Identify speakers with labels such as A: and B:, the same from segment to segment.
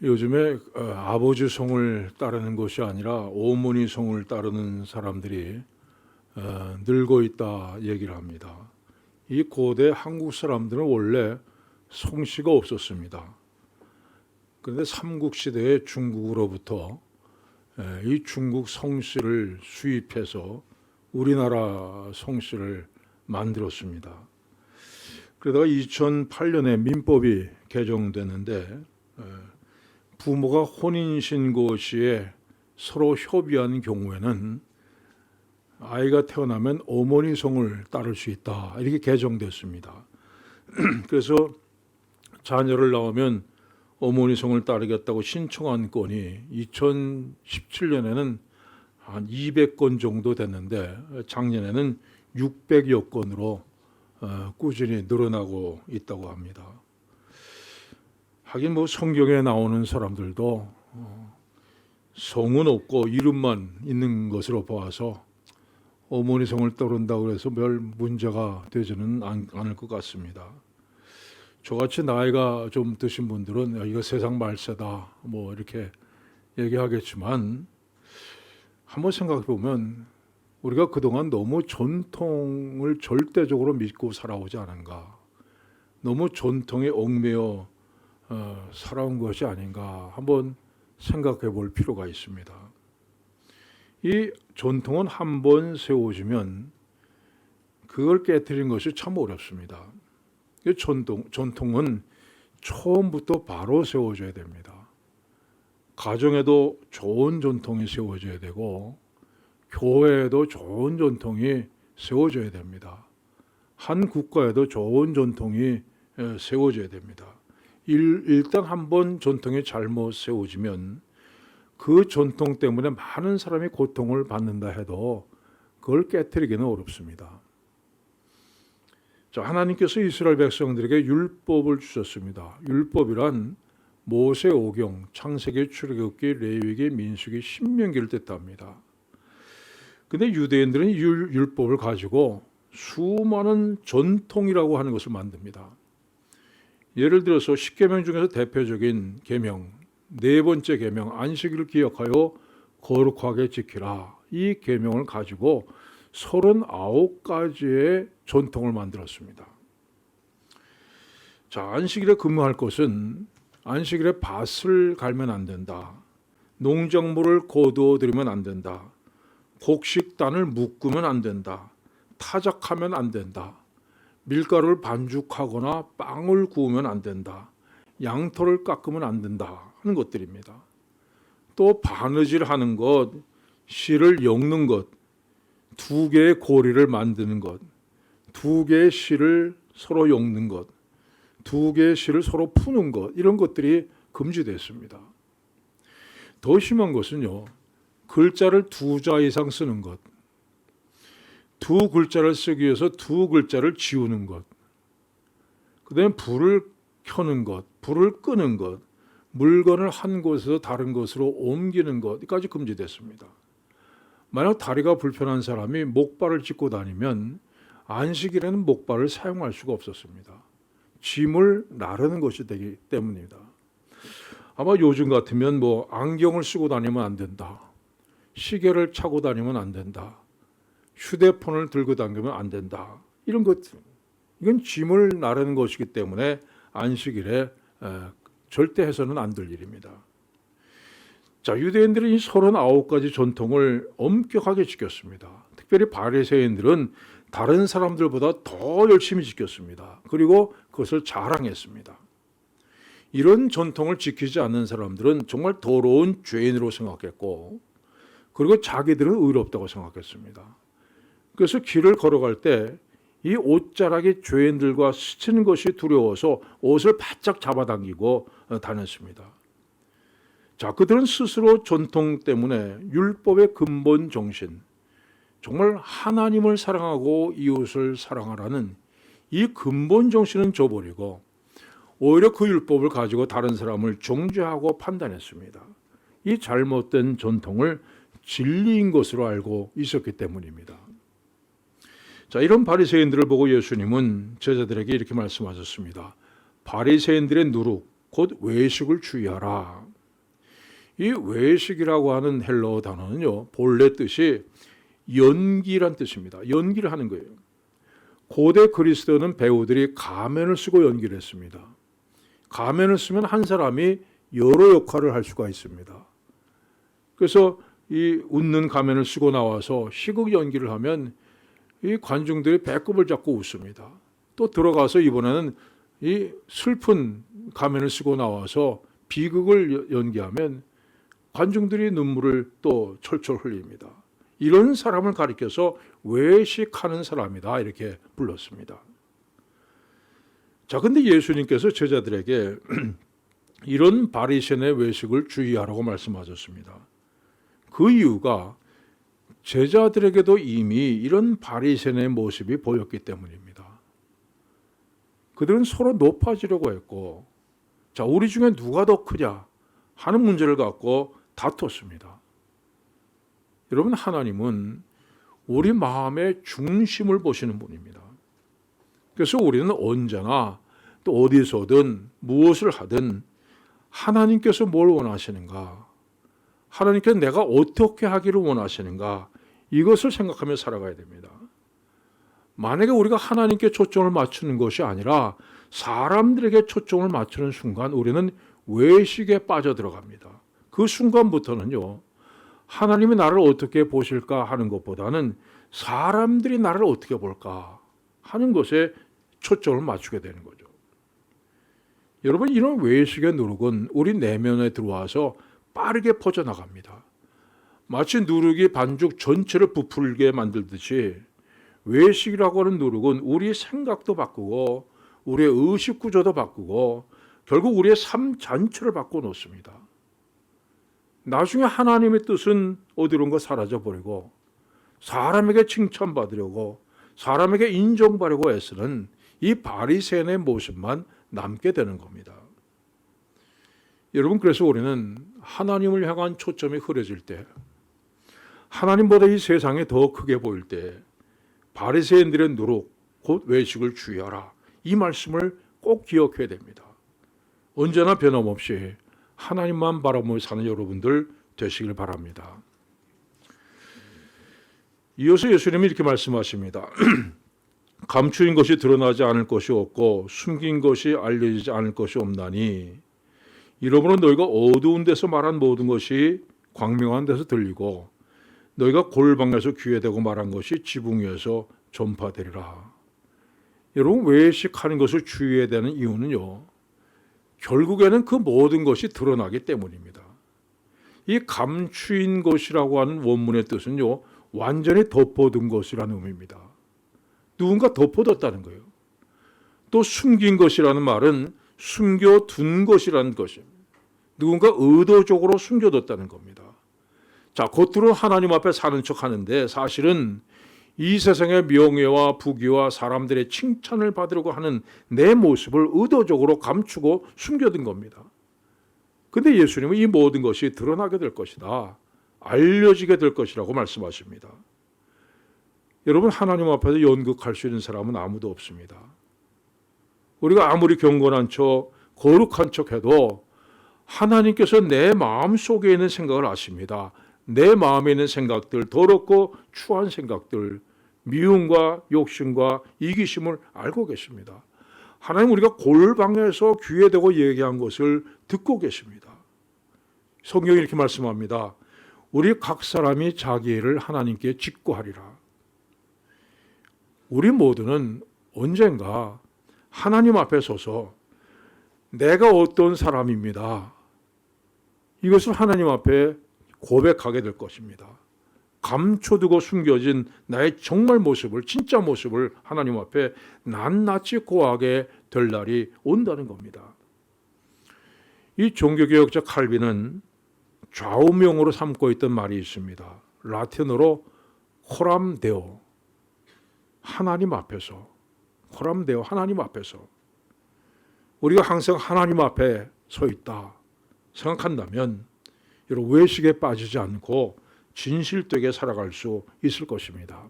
A: 요즘에 어, 아버지 성을 따르는 것이 아니라 어머니 성을 따르는 사람들이 어, 늘고 있다 얘기를 합니다. 이 고대 한국 사람들은 원래 성씨가 없었습니다. 그런데 삼국 시대에 중국으로부터 에, 이 중국 성씨를 수입해서 우리나라 성씨를 만들었습니다. 그러다가 2008년에 민법이 개정되는데 에, 부모가 혼인신고 시에 서로 협의한 경우에는 아이가 태어나면 어머니 성을 따를 수 있다 이렇게 개정됐습니다. 그래서 자녀를 낳으면 어머니 성을 따르겠다고 신청한 건이 2017년에는 한 200건 정도 됐는데 작년에는 600여 건으로 어, 꾸준히 늘어나고 있다고 합니다. 하긴 뭐 성경에 나오는 사람들도 어, 성은 없고 이름만 있는 것으로 보아서 어머니 성을 따른다고 해서 별 문제가 되지는 않, 않을 것 같습니다. 저같이 나이가 좀 드신 분들은 야, 이거 세상 말세다 뭐 이렇게 얘기하겠지만 한번 생각해 보면 우리가 그동안 너무 전통을 절대적으로 믿고 살아오지 않은가 너무 전통에 얽매여 어, 살아온 것이 아닌가 한번 생각해 볼 필요가 있습니다. 이 전통은 한 번 세워지면 그걸 깨뜨리는 것이 참 어렵습니다. 이 전통, 전통은 처음부터 바로 세워져야 됩니다. 가정에도 좋은 전통이 세워져야 되고 교회에도 좋은 전통이 세워져야 됩니다. 한 국가에도 좋은 전통이 에, 세워져야 됩니다. 일, 일단 한번 전통이 잘못 세워지면 그 전통 때문에 많은 사람이 고통을 받는다 해도 그걸 깨뜨리기는 어렵습니다. 자, 하나님께서 이스라엘 백성들에게 율법을 주셨습니다. 율법이란 모세 오경, 창세기, 출애굽기, 레위기, 민수기, 신명기를 뜻합니다. 근데 유대인들은 율, 율법을 가지고 수많은 전통이라고 하는 것을 만듭니다. 예를 들어서 십계명 중에서 대표적인 계명 네 번째 계명 안식일을 기억하여 거룩하게 지키라. 이 계명을 가지고 39가지의 전통을 만들었습니다. 자, 안식일에 근무할 것은 안식일에 밭을 갈면 안 된다. 농작물을 거두어 들이면 안 된다. 곡식단을 묶으면 안 된다. 타작하면 안 된다. 밀가루를 반죽하거나 빵을 구우면 안 된다. 양털을 깎으면 안 된다 하는 것들입니다. 또 바느질 하는 것, 실을 엮는 것, 두 개의 고리를 만드는 것, 두 개의 실을 서로 엮는 것, 두 개의 실을 서로 푸는 것 이런 것들이 금지됐습니다. 더 심한 것은요. 글자를 두 자 이상 쓰는 것, 두 글자를 쓰기 위해서 두 글자를 지우는 것, 그 다음에 불을 켜는 것, 불을 끄는 것, 물건을 한 곳에서 다른 곳으로 옮기는 것까지 금지됐습니다. 만약 다리가 불편한 사람이 목발을 짚고 다니면 안식일에는 목발을 사용할 수가 없었습니다. 짐을 나르는 것이 되기 때문입니다. 아마 요즘 같으면 뭐 안경을 쓰고 다니면 안 된다. 시계를 차고 다니면 안 된다. 휴대폰을 들고 다니면 안 된다. 이런 것 이건 짐을 나르는 것이기 때문에 안식일에 에, 절대 해서는 안 될 일입니다. 자, 유대인들은 이 39가지 전통을 엄격하게 지켰습니다. 특별히 바리새인들은 다른 사람들보다 더 열심히 지켰습니다. 그리고 그것을 자랑했습니다. 이런 전통을 지키지 않는 사람들은 정말 더러운 죄인으로 생각했고 그리고 자기들은 의롭다고 생각했습니다. 그래서 길을 걸어갈 때 이 옷자락이 죄인들과 스치는 것이 두려워서 옷을 바짝 잡아당기고 어, 다녔습니다. 자, 그들은 스스로 전통 때문에 율법의 근본 정신, 정말 하나님을 사랑하고 이웃을 사랑하라는 이 근본 정신은 저버리고 오히려 그 율법을 가지고 다른 사람을 정죄하고 판단했습니다. 이 잘못된 전통을 진리인 것으로 알고 있었기 때문입니다. 자, 이런 바리새인들을 보고 예수님은 제자들에게 이렇게 말씀하셨습니다. 바리새인들의 누룩 곧 외식을 주의하라. 이 외식이라고 하는 헬러 단어는요 본래 뜻이 연기란 뜻입니다. 연기를 하는 거예요. 고대 그리스도는 배우들이 가면을 쓰고 연기를 했습니다. 가면을 쓰면 한 사람이 여러 역할을 할 수가 있습니다. 그래서 이 웃는 가면을 쓰고 나와서 희극 연기를 하면 이 관중들이 배꼽을 잡고 웃습니다. 또 들어가서 이번에는 이 슬픈 가면을 쓰고 나와서 비극을 연기하면 관중들이 눈물을 또 철철 흘립니다. 이런 사람을 가리켜서 외식하는 사람이다 이렇게 불렀습니다. 자, 근데 예수님께서 제자들에게 이런 바리새인의 외식을 주의하라고 말씀하셨습니다. 그 이유가 제자들에게도 이미 이런 바리새인의 모습이 보였기 때문입니다. 그들은 서로 높아지려고 했고, 자, 우리 중에 누가 더 크냐 하는 문제를 갖고 다퉜습니다. 여러분, 하나님은 우리 마음의 중심을 보시는 분입니다. 그래서 우리는 언제나 또 어디서든 무엇을 하든 하나님께서 뭘 원하시는가, 하나님께서 내가 어떻게 하기를 원하시는가, 이것을 생각하며 살아가야 됩니다. 만약에 우리가 하나님께 초점을 맞추는 것이 아니라 사람들에게 초점을 맞추는 순간 우리는 외식에 빠져들어갑니다. 그 순간부터는요, 하나님이 나를 어떻게 보실까 하는 것보다는 사람들이 나를 어떻게 볼까 하는 것에 초점을 맞추게 되는 거죠. 여러분, 이런 외식의 누룩은 우리 내면에 들어와서 빠르게 퍼져나갑니다. 마치 누룩이 반죽 전체를 부풀게 만들듯이 외식이라고 하는 누룩은 우리 생각도 바꾸고 우리의 의식 구조도 바꾸고 결국 우리의 삶 전체를 바꿔 놓습니다. 나중에 하나님의 뜻은 어디론가 사라져 버리고 사람에게 칭찬받으려고 사람에게 인정받으려고 애쓰는 이 바리새인의 모습만 남게 되는 겁니다. 여러분 그래서 우리는 하나님을 향한 초점이 흐려질 때 하나님보다 이 세상에 더 크게 보일 때 바리새인들의 누룩 곧 외식을 주의하라 이 말씀을 꼭 기억해야 됩니다. 언제나 변함없이 하나님만 바라보며 사는 여러분들 되시길 바랍니다. 이어서 예수님이 이렇게 말씀하십니다. 감추인 것이 드러나지 않을 것이 없고 숨긴 것이 알려지지 않을 것이 없나니 이러므로 너희가 어두운 데서 말한 모든 것이 광명한 데서 들리고 너희가 골방에서 귀에 대고 말한 것이 지붕 위에서 전파되리라. 여러분 외식하는 것을 주의해야 되는 이유는요. 결국에는 그 모든 것이 드러나기 때문입니다. 이 감추인 것이라고 하는 원문의 뜻은요. 완전히 덮어둔 것이라는 의미입니다. 누군가 덮어뒀다는 거예요. 또 숨긴 것이라는 말은 숨겨둔 것이라는 것입니다. 누군가 의도적으로 숨겨뒀다는 겁니다. 자, 겉으로 하나님 앞에 사는 척 하는데 사실은 이 세상의 명예와 부귀와 사람들의 칭찬을 받으려고 하는 내 모습을 의도적으로 감추고 숨겨둔 겁니다. 근데 예수님은 이 모든 것이 드러나게 될 것이다. 알려지게 될 것이라고 말씀하십니다. 여러분 하나님 앞에서 연극할 수 있는 사람은 아무도 없습니다. 우리가 아무리 경건한 척, 거룩한 척 해도 하나님께서 내 마음 속에 있는 생각을 아십니다. 내 마음에 있는 생각들, 더럽고 추한 생각들, 미움과 욕심과 이기심을 알고 계십니다. 하나님 우리가 골방에서 귀에 대고 얘기한 것을 듣고 계십니다. 성경이 이렇게 말씀합니다. 우리 각 사람이 자기 일을 하나님께 직고하리라. 우리 모두는 언젠가 하나님 앞에 서서 내가 어떤 사람입니다. 이것을 하나님 앞에 고백하게 될 것입니다. 감춰두고 숨겨진 나의 정말 모습을 진짜 모습을 하나님 앞에 낱낱이 고하게 될 날이 온다는 겁니다. 이 종교개혁자 칼빈은 좌우명으로 삼고 있던 말이 있습니다. 라틴어로 코람데오 하나님 앞에서 코람데오 하나님 앞에서 우리가 항상 하나님 앞에 서 있다 생각한다면 여러분 외식에 빠지지 않고 진실되게 살아갈 수 있을 것입니다.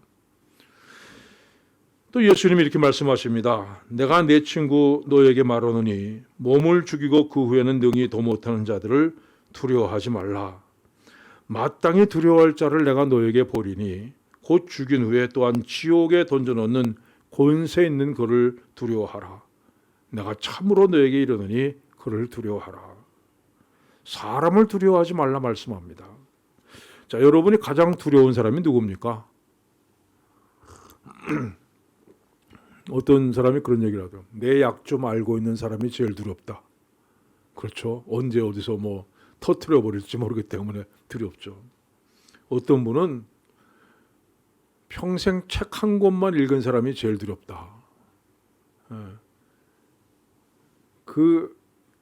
A: 또 예수님이 이렇게 말씀하십니다. 내가 내 친구 너에게 말하노니 몸을 죽이고 그 후에는 능히 더 못하는 자들을 두려워하지 말라. 마땅히 두려워할 자를 내가 너에게 보리니 곧 죽인 후에 또한 지옥에 던져놓는 권세 있는 그를 두려워하라. 내가 참으로 너에게 이르노니 그를 두려워하라. 사람을 두려워하지 말라 말씀합니다. 자, 여러분이 가장 두려운 사람이 누굽니까? 어떤 사람이 그런 얘기를 하더라고요. 내약 좀 알고 있는 사람이 제일 두렵다. 그렇죠. 언제 어디서 뭐 터트려 버릴지 모르기 때문에 두렵죠. 어떤 분은 평생 책 한 권만 읽은 사람이 제일 두렵다. 예. 그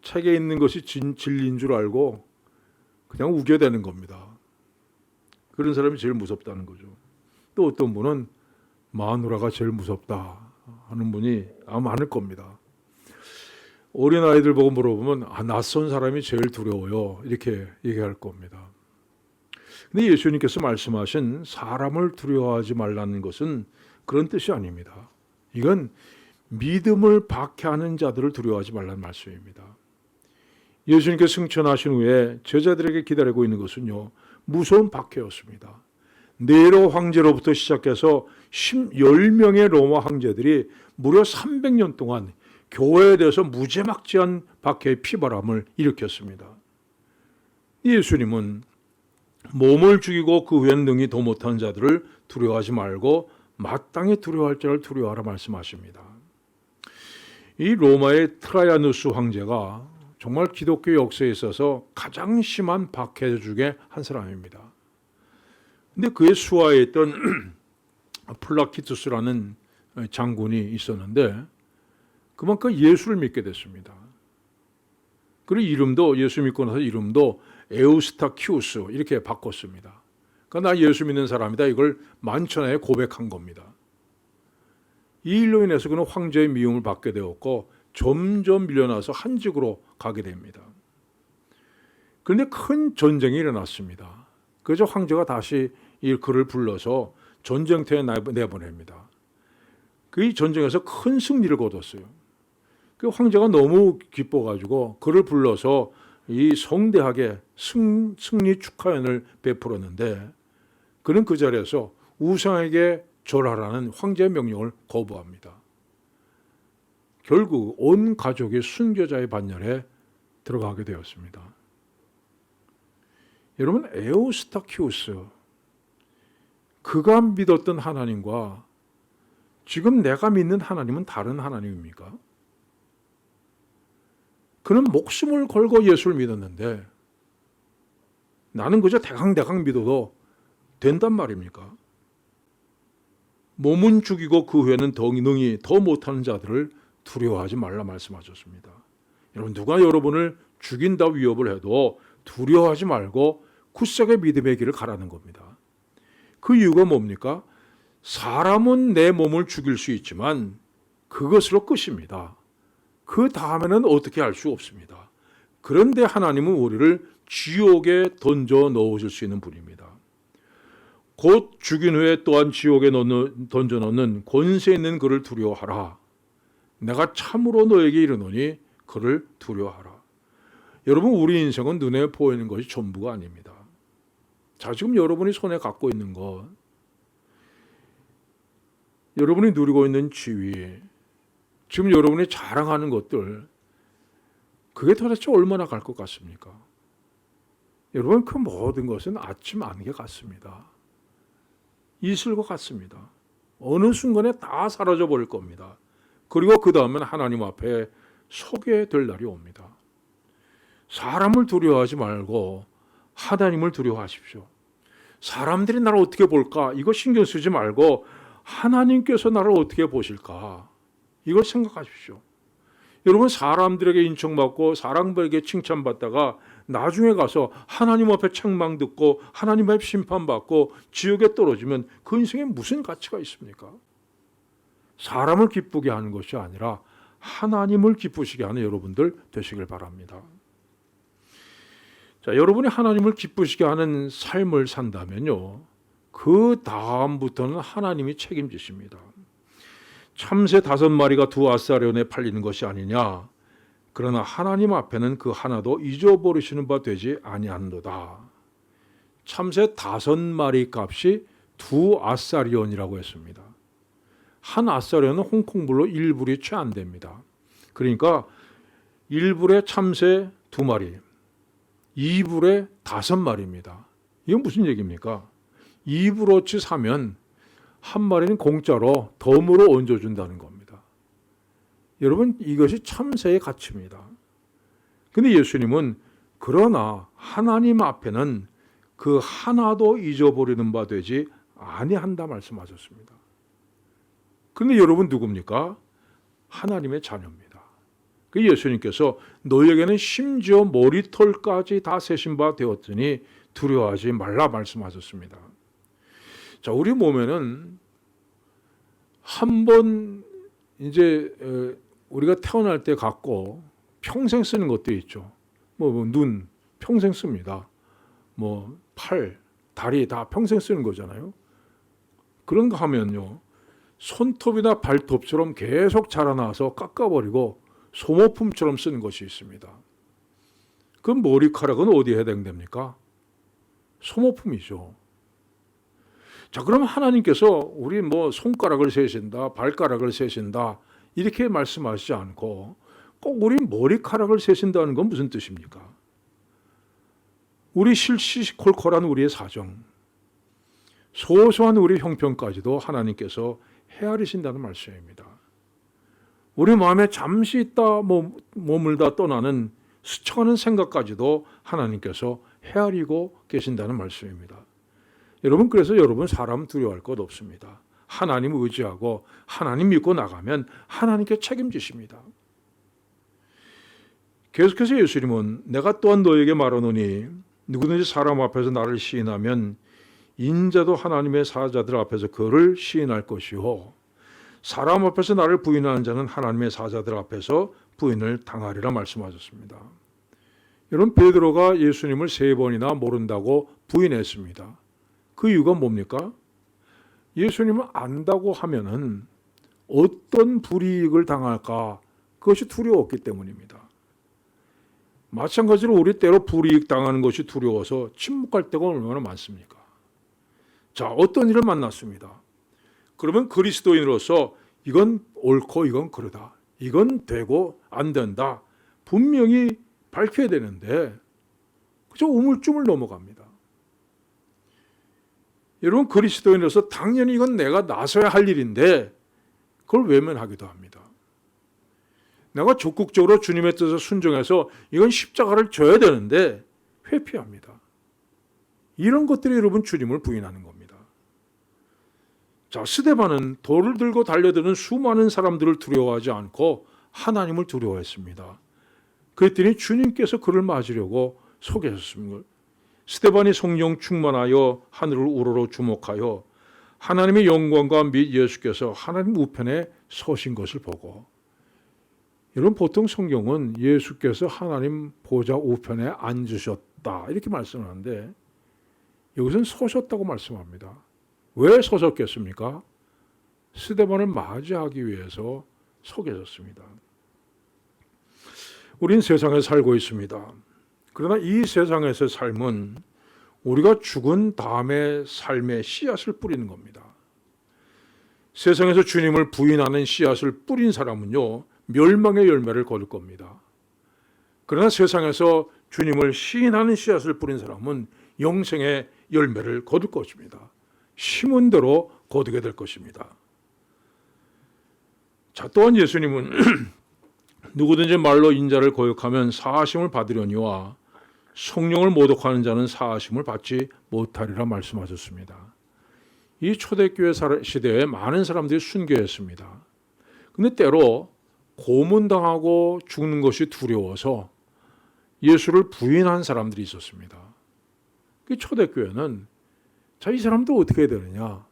A: 책에 있는 것이 진, 진리인 줄 알고 그냥 우겨대는 겁니다. 그런 사람이 제일 무섭다는 거죠. 또 어떤 분은 마누라가 제일 무섭다 하는 분이 아마 많을 겁니다. 어린 아이들 보고 물어보면 아, 낯선 사람이 제일 두려워요 이렇게 얘기할 겁니다. 근데 예수님께서 말씀하신 사람을 두려워하지 말라는 것은 그런 뜻이 아닙니다. 이건 믿음을 박해하는 자들을 두려워하지 말라는 말씀입니다. 예수님께서 승천하신 후에 제자들에게 기다리고 있는 것은요 무서운 박해였습니다. 네로 황제로부터 시작해서 10명의 로마 황제들이 무려 300년 동안 교회에 대해서 무지막지한 박해의 피바람을 일으켰습니다. 예수님은 몸을 죽이고 그 후엔 능히 더 못한 자들을 두려워하지 말고 마땅히 두려워할 자를 두려워하라 말씀하십니다. 이 로마의 트라이아누스 황제가 정말 기독교 역사에 있어서 가장 심한 박해 중에 한 사람입니다. 근데 그의 수하에 있던 플라키투스라는 장군이 있었는데 그만큼 예수를 믿게 됐습니다. 그리고 이름도 예수 믿고 나서 이름도 에우스타키우스 이렇게 바꿨습니다. 그러니까 나 예수 믿는 사람이다 이걸 만천하에 고백한 겁니다. 이 일로 인해서 그는 황제의 미움을 받게 되었고 점점 밀려나서 한직으로 가게 됩니다. 그런데 큰 전쟁이 일어났습니다. 그래서 황제가 다시 이 그를 불러서 전쟁터에 내보냅니다. 그 전쟁에서 큰 승리를 거뒀어요. 그 황제가 너무 기뻐가지고 그를 불러서 이 성대하게 승, 승리 축하연을 베풀었는데 그는 그 자리에서 우상에게 절하라는 황제의 명령을 거부합니다. 결국 온 가족이 순교자의 반열에 들어가게 되었습니다. 여러분 에오스타키우스 그가 믿었던 하나님과 지금 내가 믿는 하나님은 다른 하나님입니까? 그는 목숨을 걸고 예수를 믿었는데 나는 그저 대강대강 믿어도 된단 말입니까? 몸은 죽이고 그 후에는 더 능히 더 못하는 자들을 두려워하지 말라 말씀하셨습니다. 여러분 누가 여러분을 죽인다 위협을 해도 두려워하지 말고 굳세게 믿음의 길을 가라는 겁니다. 그 이유가 뭡니까? 사람은 내 몸을 죽일 수 있지만 그것으로 끝입니다. 그 다음에는 어떻게 할 수 없습니다. 그런데 하나님은 우리를 지옥에 던져 넣으실 수 있는 분입니다. 곧 죽인 후에 또한 지옥에 던져 넣는 권세 있는 그를 두려워하라. 내가 참으로 너에게 이르노니 그를 두려워하라. 여러분 우리 인생은 눈에 보이는 것이 전부가 아닙니다. 자 지금 여러분이 손에 갖고 있는 것, 여러분이 누리고 있는 지위, 지금 여러분이 자랑하는 것들, 그게 도대체 얼마나 갈 것 같습니까? 여러분 그 모든 것은 아침 안개 같습니다. 것 같습니다. 어느 순간에 다 사라져 버릴 겁니다. 그리고 그 다음엔 하나님 앞에 서게 될 날이 옵니다. 사람을 두려워하지 말고 하나님을 두려워하십시오. 사람들이 나를 어떻게 볼까? 이거 신경 쓰지 말고 하나님께서 나를 어떻게 보실까? 이걸 생각하십시오. 여러분 사람들에게 인정받고 사람들에게 칭찬받다가 나중에 가서 하나님 앞에 책망 듣고 하나님 앞에 심판받고 지옥에 떨어지면 그 인생에 무슨 가치가 있습니까? 사람을 기쁘게 하는 것이 아니라 하나님을 기쁘시게 하는 여러분들 되시길 바랍니다. 자, 여러분이 하나님을 기쁘시게 하는 삶을 산다면요. 그 다음부터는 하나님이 책임지십니다. 참새 다섯 마리가 두 아사련에 팔리는 것이 아니냐. 그러나 하나님 앞에는 그 하나도 잊어버리시는 바 되지 아니한도다. 참새 다섯 마리 값이 두 아사리온이라고 했습니다. 한 아사리온은 홍콩불로 1불이 채 안 됩니다. 그러니까 1불에 참새 두 마리, 2불에 다섯 마리입니다. 이건 무슨 얘기입니까? 2불어치 사면 한 마리는 공짜로 덤으로 얹어준다는 겁니다. 여러분 이것이 참새의 가치입니다. 근데 예수님은 그러나 하나님 앞에는 그 하나도 잊어버리는 바 되지 아니한다 말씀하셨습니다. 그런데 여러분 누굽니까? 하나님의 자녀입니다. 그 예수님께서 너에게는 심지어 머리털까지 다 세신 바 되었으니 두려워하지 말라 말씀하셨습니다. 자, 우리 몸에는 한 번 이제 어, 우리가 태어날 때 갖고 평생 쓰는 것들이 있죠. 뭐 눈 평생 씁니다. 뭐 팔, 다리 다 평생 쓰는 거잖아요. 그런 거 하면요. 손톱이나 발톱처럼 계속 자라나서 깎아버리고 소모품처럼 쓰는 것이 있습니다. 그 머리카락은 어디에 해당됩니까? 소모품이죠. 자, 그럼 하나님께서 우리 뭐 손가락을 세신다, 발가락을 세신다 이렇게 말씀하시지 않고 꼭 우리 머리카락을 세신다는 건 무슨 뜻입니까? 우리 실시콜콜한 우리의 사정, 소소한 우리 형편까지도 하나님께서 헤아리신다는 말씀입니다. 우리 마음에 잠시 있다 머물다 떠나는 스쳐가는 생각까지도 하나님께서 헤아리고 계신다는 말씀입니다. 여러분 그래서 여러분 사람 두려워할 것 없습니다. 하나님 의지하고 하나님 믿고 나가면 하나님께 책임지십니다. 계속해서 예수님은 내가 또한 너에게 말하노니 누구든지 사람 앞에서 나를 시인하면 인자도 하나님의 사자들 앞에서 그를 시인할 것이요 사람 앞에서 나를 부인하는 자는 하나님의 사자들 앞에서 부인을 당하리라 말씀하셨습니다. 여러분 베드로가 예수님을 세 번이나 모른다고 부인했습니다. 그 이유가 뭡니까? 예수님을 안다고 하면은 어떤 불이익을 당할까 그것이 두려웠기 때문입니다. 마찬가지로 우리 때로 불이익 당하는 것이 두려워서 침묵할 때가 얼마나 많습니까? 자, 어떤 일을 만났습니다. 그러면 그리스도인으로서 이건 옳고 이건 그러다. 이건 되고 안 된다. 분명히 밝혀야 되는데 그저 우물쭈물 넘어갑니다. 여러분 그리스도인으로서 당연히 이건 내가 나서야 할 일인데 그걸 외면하기도 합니다. 내가 적극적으로 주님의 뜻에 순종해서 이건 십자가를 져야 되는데 회피합니다. 이런 것들이 여러분 주님을 부인하는 겁니다. 자, 스데반은 돌을 들고 달려드는 수많은 사람들을 두려워하지 않고 하나님을 두려워했습니다. 그랬더니 주님께서 그를 맞으려고 속이셨습니다. 스테반이 성령 충만하여 하늘을 우러러 주목하여 하나님의 영광과 및 예수께서 하나님 우편에 서신 것을 보고 여러분 보통 성경은 예수께서 하나님 보좌 우편에 앉으셨다 이렇게 말씀하는데 여기서는 서셨다고 말씀합니다. 왜 서셨겠습니까? 스데반을 맞이하기 위해서 서 계셨습니다. 우린 세상에 살고 있습니다. 그러나 이 세상에서의 삶은 우리가 죽은 다음에 삶의 씨앗을 뿌리는 겁니다. 세상에서 주님을 부인하는 씨앗을 뿌린 사람은요, 멸망의 열매를 거둘 겁니다. 그러나 세상에서 주님을 시인하는 씨앗을 뿌린 사람은 영생의 열매를 거둘 것입니다. 심은 대로 거두게 될 것입니다. 자, 또한 예수님은 누구든지 말로 인자를 거역하면 사하심을 받으려니와 성령을 모독하는 자는 사하심을 받지 못하리라 말씀하셨습니다. 이 초대교회 시대에 많은 사람들이 순교했습니다. 근데 때로 고문당하고 죽는 것이 두려워서 예수를 부인한 사람들이 있었습니다. 그 초대교회는 자, 이 사람도 어떻게 해야 되느냐?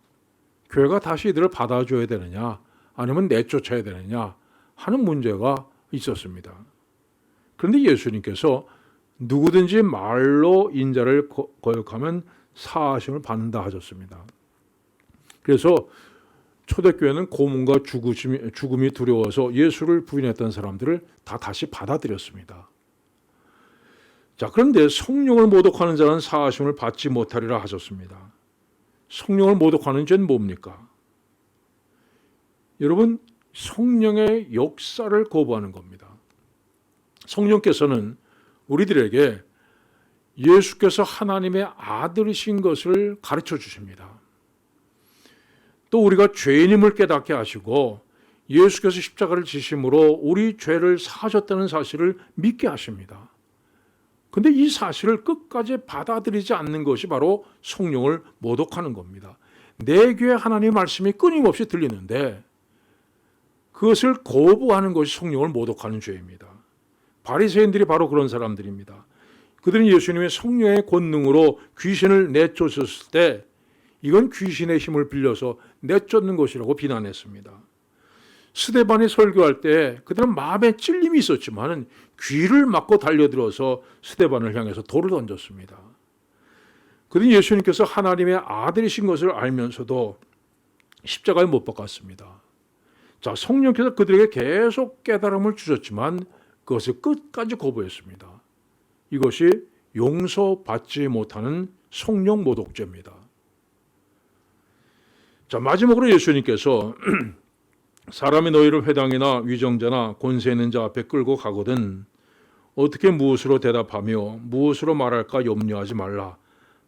A: 교회가 다시 이들을 받아줘야 되느냐? 아니면 내쫓아야 되느냐? 하는 문제가 있었습니다. 그런데 예수님께서 누구든지 말로 인자를 거역하면 사하심을 받는다 하셨습니다. 그래서 초대교회는 고문과 죽음이, 죽음이 두려워서 예수를 부인했던 사람들을 다 다시 받아들였습니다. 자, 그런데 성령을 모독하는 자는 사하심을 받지 못하리라 하셨습니다. 성령을 모독하는 죄는 뭡니까? 여러분, 성령의 역사를 거부하는 겁니다. 성령께서는 우리들에게 예수께서 하나님의 아들이신 것을 가르쳐 주십니다. 또 우리가 죄인임을 깨닫게 하시고 예수께서 십자가를 지심으로 우리 죄를 사하셨다는 사실을 믿게 하십니다. 근데 이 사실을 끝까지 받아들이지 않는 것이 바로 성령을 모독하는 겁니다. 내 귀에 하나님의 말씀이 끊임없이 들리는데 그것을 거부하는 것이 성령을 모독하는 죄입니다. 바리새인들이 바로 그런 사람들입니다. 그들은 예수님의 성령의 권능으로 귀신을 내쫓았을 때 이건 귀신의 힘을 빌려서 내쫓는 것이라고 비난했습니다. 스데반이 설교할 때 그들은 마음에 찔림이 있었지만 귀를 막고 달려들어서 스데반을 향해서 돌을 던졌습니다. 그들은 예수님께서 하나님의 아들이신 것을 알면서도 십자가에 못 박았습니다. 자, 성령께서 그들에게 계속 깨달음을 주셨지만 그것을 끝까지 거부했습니다. 이것이 용서받지 못하는 성령 모독죄입니다. 자, 마지막으로 예수님께서 사람이 너희를 회당이나 위정자나 권세 있는 자 앞에 끌고 가거든 어떻게 무엇으로 대답하며 무엇으로 말할까 염려하지 말라.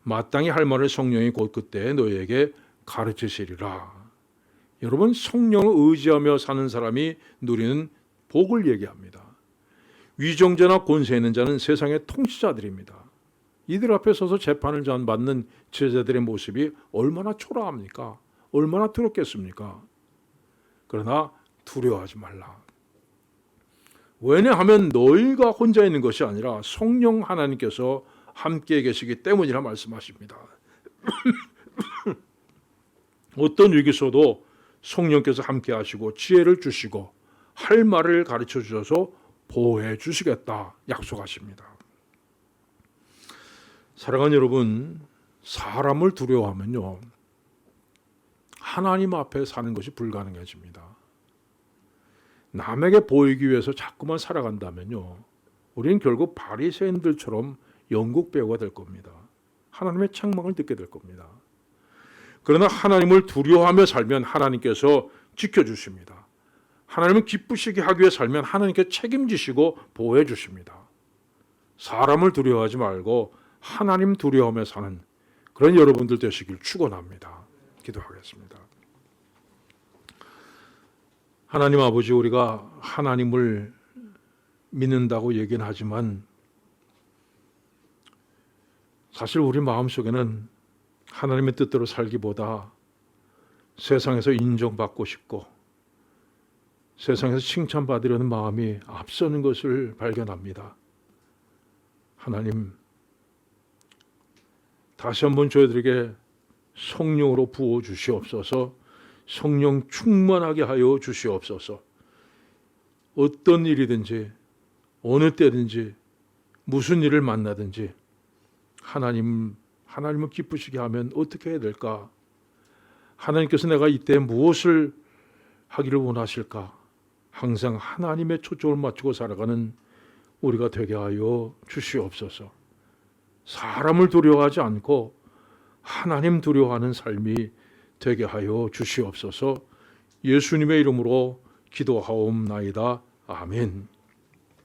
A: 마땅히 할 말을 성령이 곧 그때 너희에게 가르치시리라. 여러분 성령을 의지하며 사는 사람이 누리는 복을 얘기합니다. 위정자나 권세 있는 자는 세상의 통치자들입니다. 이들 앞에 서서 재판을 받는 제자들의 모습이 얼마나 초라합니까? 얼마나 두렵겠습니까? 그러나 두려워하지 말라. 왜냐하면 너희가 혼자 있는 것이 아니라 성령 하나님께서 함께 계시기 때문이라 말씀하십니다. 어떤 위기서도 성령께서 함께 하시고 지혜를 주시고 할 말을 가르쳐 주셔서 보호해 주시겠다 약속하십니다. 사랑하는 여러분, 사람을 두려워하면요. 하나님 앞에 사는 것이 불가능해집니다. 남에게 보이기 위해서 자꾸만 살아간다면요. 우리는 결국 바리새인들처럼 연극 배우가 될 겁니다. 하나님의 책망을 듣게 될 겁니다. 그러나 하나님을 두려워하며 살면 하나님께서 지켜주십니다. 하나님은 기쁘시게 하기 위해 살면 하나님께 책임지시고 보호해 주십니다. 사람을 두려워하지 말고 하나님 두려워하며 사는 그런 여러분들 되시길 축원합니다. 기도하겠습니다. 하나님 아버지 우리가 하나님을 믿는다고 얘기는 하지만 사실 우리 마음속에는 하나님의 뜻대로 살기보다 세상에서 인정받고 싶고 세상에서 칭찬받으려는 마음이 앞서는 것을 발견합니다. 하나님 다시 한번 저희들에게 성령으로 부어 주시옵소서. 성령 충만하게 하여 주시옵소서. 어떤 일이든지 어느 때든지 무슨 일을 만나든지 하나님 하나님을 기쁘시게 하면 어떻게 해야 될까? 하나님께서 내가 이때 무엇을 하기를 원하실까? 항상 하나님의 초점을 맞추고 살아가는 우리가 되게 하여 주시옵소서. 사람을 두려워하지 않고 하나님 두려워하는 삶이 되게 하여 주시옵소서. 예수님의 이름으로 기도하옵나이다. 아멘.